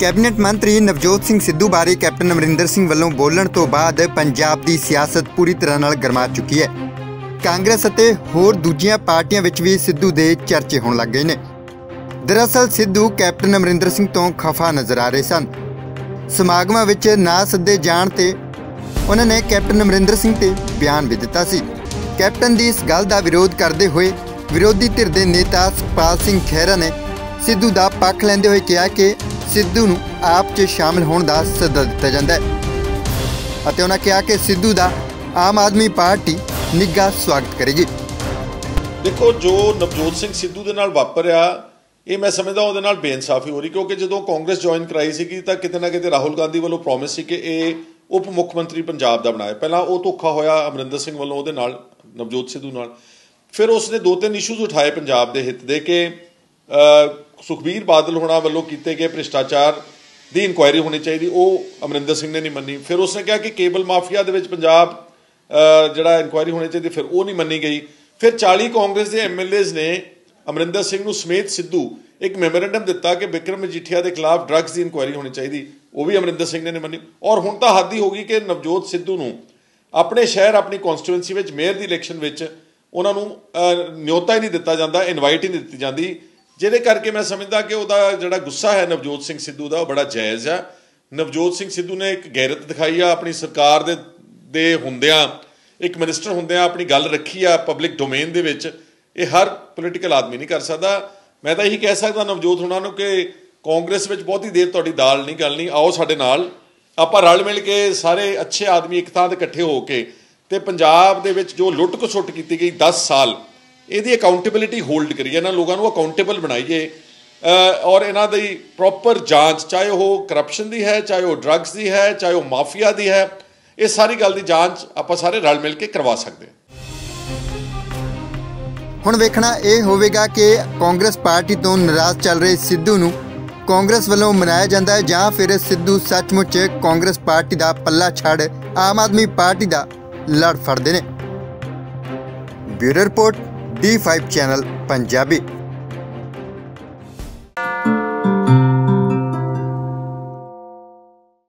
Cabinet ਮੰਤਰੀ ਨਵਜੋਤ ਸਿੰਘ ਸਿੱਧੂ ਬਾਰੇ captain Amarinder Singh ਵੱਲੋਂ ਬੋਲਣ ਤੋਂ ਬਾਅਦ ਪੰਜਾਬ ਦੀ ਸਿਆਸਤ ਪੂਰੀ ਤਰ੍ਹਾਂ ਨਾਲ ਗਰਮਾ ਚੁੱਕੀ ਹੈ। ਕਾਂਗਰਸ ਅਤੇ ਹੋਰ ਦੂਜੀਆਂ ਪਾਰਟੀਆਂ ਵਿੱਚ ਵੀ ਸਿੱਧੂ ਦੇ ਚਰਚੇ ਹੋਣ ਲੱਗ ਗਏ ਨੇ। ਦਰਅਸਲ ਸਿੱਧੂ ਕੈਪਟਨ ਅਮਰਿੰਦਰ ਸਿੰਘ ਤੋਂ ਖਫਾ ਨਜ਼ਰ ਆ ਰਹੇ ਸਨ। ਸਮਾਗਮਾਂ ਵਿੱਚ ਨਾ ਸੱਦੇ ਜਾਣ ਤੇ ਉਹਨਾਂ ਨੇ ਕੈਪਟਨ ਅਮਰਿੰਦਰ ਸਿੰਘ ਤੇ ਬਿਆਨ ਵੀ ਦਿੱਤਾ ਸੀ। ਕੈਪਟਨ ਦੀ ਇਸ ਗੱਲ ਦਾ ਵਿਰੋਧ ਕਰਦੇ ਹੋਏ ਵਿਰੋਧੀ ਧਿਰ ਦੇ ਨੇਤਾ ਸੁਖਪਾਲ ਸਿੰਘ ਖਹਿਰਾ ਨੇ ਸਿੱਧੂ ਦਾ ਪੱਖ ਲੈਂਦੇ ਹੋਏ ਕਿਹਾ ਕਿ ਸਿੱਧੂ ਨੂੰ ਆਪ 'ਚ ਸ਼ਾਮਲ ਹੋਣ ਦਾ ਸੱਦਾ ਦਿੱਤਾ ਜਾਂਦਾ ਹੈ। ਅਤੇ ਉਹਨਾਂ ਕਿਹਾ ਕਿ ਸਿੱਧੂ ਦਾ ਆਮ ਆਦਮੀ ਪਾਰਟੀ ਨਿੱਘਾ ਸਵਾਗਤ ਕਰੇਗੀ। ਦੇਖੋ, ਜੋ ਨਵਜੋਤ ਸਿੰਘ ਸਿੱਧੂ ਦੇ ਨਾਲ ਵਾਪਰਿਆ, ਇਹ ਮੈਂ ਸਮਝਦਾ ਉਹਦੇ ਨਾਲ ਬੇਇਨਸਾਫੀ ਹੋ ਰਹੀ, ਕਿਉਂਕਿ ਜਦੋਂ ਕਾਂਗਰਸ ਜੁਆਇਨ ਕਰਾਈ ਸੀਗੀ, ਤਾਂ ਕਿਤੇ ਨਾ ਕਿਤੇ ਰਾਹੁਲ ਗਾਂਧੀ ਵੱਲੋਂ ਪ੍ਰੋਮਿਸ ਸੀ ਕਿ ਇਹ ਉਪ ਮੁੱਖ ਮੰਤਰੀ ਪੰਜਾਬ ਦਾ ਬਣਾਇਆ ਪਹਿਲਾਂ ਉਹ ਧੋਖਾ ਹੋਇਆ ਅਮਰਿੰਦਰ ਸਿੰਘ ਵੱਲੋਂ ਉਹਦੇ ਨਾਲ, ਨਵਜੋਤ ਸਿੱਧੂ ਨਾਲ। ਫਿਰ ਉਸਨੇ ਦੋ ਤਿੰਨ ਇਸ਼ੂਜ਼ ਉਠਾਏ ਪੰਜਾਬ ਦੇ ਹਿੱਤ ਦੇ ਕਿ ਸੁਖਬੀਰ ਬਾਦਲ ਹੋਣਾ ਵੱਲੋਂ ਕੀਤੇ ਗਏ ਭ੍ਰਿਸ਼ਟਾਚਾਰ ਦੀ ਇਨਕੁਆਇਰੀ ਹੋਣੀ ਚਾਹੀਦੀ ਉਹ ਅਮਰਿੰਦਰ ਸਿੰਘ ਨੇ ਨਹੀਂ ਮੰਨੀ। ਫਿਰ ਉਸਨੇ ਕਿਹਾ ਕਿ ਕੇਬਲ ਮਾਫੀਆ ਦੇ ਵਿੱਚ ਪੰਜਾਬ ਜਿਹੜਾ ਇਨਕੁਆਇਰੀ ਹੋਣੀ ਚਾਹੀਦੀ ਫਿਰ ਉਹ ਨਹੀਂ ਮੰਨੀ ਗਈ। ਫਿਰ 40 ਕਾਂਗਰਸ ਦੇ ਐਮਐਲਏਜ਼ ਨੇ ਅਮਰਿੰਦਰ ਸਿੰਘ ਨੂੰ ਸਮੇਤ ਸਿੱਧੂ ਇੱਕ ਮੈਮੋਰੈਂਡਮ ਦਿੱਤਾ ਕਿ ਵਿਕਰਮ ਮਜੀਠੀਆ ਦੇ ਖਿਲਾਫ ਡਰੱਗਸ ਦੀ ਇਨਕੁਆਇਰੀ ਹੋਣੀ ਚਾਹੀਦੀ। ਉਹ ਵੀ ਅਮਰਿੰਦਰ ਸਿੰਘ ਨੇ ਨਹੀਂ ਮੰਨੀ। ਔਰ ਹੁਣ ਤਾਂ ਹੱਦ ਹੀ ਹੋ ਗਈ ਕਿ ਨਵਜੋਤ ਸਿੱਧੂ ਨੂੰ ਆਪਣੇ ਸ਼ਹਿਰ ਆਪਣੀ ਕਨਸਟੀਟੂਐਂਸੀ ਵਿੱਚ ਮੇਅਰ ਦੀ ਇਲੈਕਸ਼ਨ ਵਿੱਚ ਉਹਨਾਂ ਨੂੰ ਅਹ, ਨਿਯੋਤਾ ਹੀ ਨਹੀਂ ਦਿੱਤਾ ਜਾਂਦਾ ਇਨਵਾਈਟ ਹੀ ਨਹੀਂ ਦਿੱਤੀ ਜਾਂਦੀ। ਜਿਹਦੇ ਕਰਕੇ ਮੈਂ ਸਮਝਦਾ ਕਿ ਉਹਦਾ ਜਿਹੜਾ ਗੁੱਸਾ ਹੈ ਨਵਜੋਤ ਸਿੰਘ ਸਿੱਧੂ ਦਾ, ਉਹ ਬੜਾ ਜਾਇਜ਼ ਆ। ਨਵਜੋਤ ਸਿੰਘ ਸਿੱਧੂ ਨੇ ਇੱਕ ਗੈਰਤ ਦਿਖਾਈ ਆ, ਆਪਣੀ ਸਰਕਾਰ ਦੇ ਦੇ ਹੁੰਦਿਆਂ, ਇੱਕ ਮਿਨਿਸਟਰ ਹੁੰਦਿਆਂ ਆਪਣੀ ਗੱਲ ਰੱਖੀ ਆ ਪਬਲਿਕ ਡੋਮੇਨ ਦੇ ਵਿੱਚ। ਇਹ ਹਰ ਪੋਲੀਟੀਕਲ ਆਦਮੀ ਨਹੀਂ ਕਰ ਸਕਦਾ। ਮੈਂ ਤਾਂ ਇਹੀ ਕਹਿ ਸਕਦਾ ਨਵਜੋਤ ਹੁਣਾਂ ਨੂੰ ਕਿ ਕਾਂਗਰਸ ਵਿੱਚ ਬਹੁਤੀ ਦੇਰ ਤੁਹਾਡੀ ਦਾਲ ਨਹੀਂ ਗਲਣੀ ਆਓ ਸਾਡੇ ਨਾਲ। ਆਪਾਂ ਰਲ ਮਿਲ ਕੇ ਸਾਰੇ ਅੱਛੇ ਆਦਮੀ ਇੱਕ ਥਾਂ ਤੇ ਇਕੱਠੇ ਹੋ ਕੇ ਤੇ ਪੰਜਾਬ ਦੇ ਵਿੱਚ ਜੋ ਲੁੱਟ ਖਸੁੱਟ ਕੀਤੀ ਗਈ 10 ਸਾਲ ਇਹਦੀ ਅਕਾਊਂਟੇਬਿਲਿਟੀ ਹੋਲਡ ਕਰੀਏ, ਇਹਨਾਂ ਲੋਕਾਂ ਨੂੰ ਅਕਾਊਂਟੇਬਲ ਬਣਾਈਏ ਔਰ ਇਹਨਾਂ ਦੀ ਪ੍ਰੋਪਰ ਜਾਂਚ, ਚਾਹੇ ਉਹ ਕਰਪਸ਼ਨ ਦੀ ਹੈ, ਚਾਹੇ ਉਹ ਡਰੱਗਸ ਦੀ ਹੈ, ਚਾਹੇ ਉਹ ਮਾਫੀਆ ਦੀ ਹੈ, ਇਹ ਸਾਰੀ ਗੱਲ ਦੀ ਜਾਂਚ ਆਪਾਂ ਸਾਰੇ ਰਲ ਮਿਲ ਕੇ ਕਰਵਾ ਸਕਦੇ ਹਾਂ। ਹੁਣ ਵੇਖਣਾ ਇਹ ਹੋਵੇਗਾ ਕਿ ਕਾਂਗਰਸ ਪਾਰਟੀ ਤੋਂ ਨਾਰਾਜ਼ ਚੱਲ ਰਹੇ ਸਿੱਧੂ ਨੂੰ ਕਾਂਗਰਸ ਵੱਲੋਂ ਮਨਾਇਆ ਜਾਂਦਾ ਹੈ ਜਾਂ ਫਿਰ ਸਿੱਧੂ ਸੱਚਮੁੱਚ ਕਾਂਗਰਸ ਪਾਰਟੀ ਦਾ ਪੱਲਾ ਛੱਡ ਆਮ ਆਦਮੀ ਪਾਰਟੀ ਦਾ ਲੜ ਫੜਦੇ ਨੇ। Bureau report D5 channel Punjabi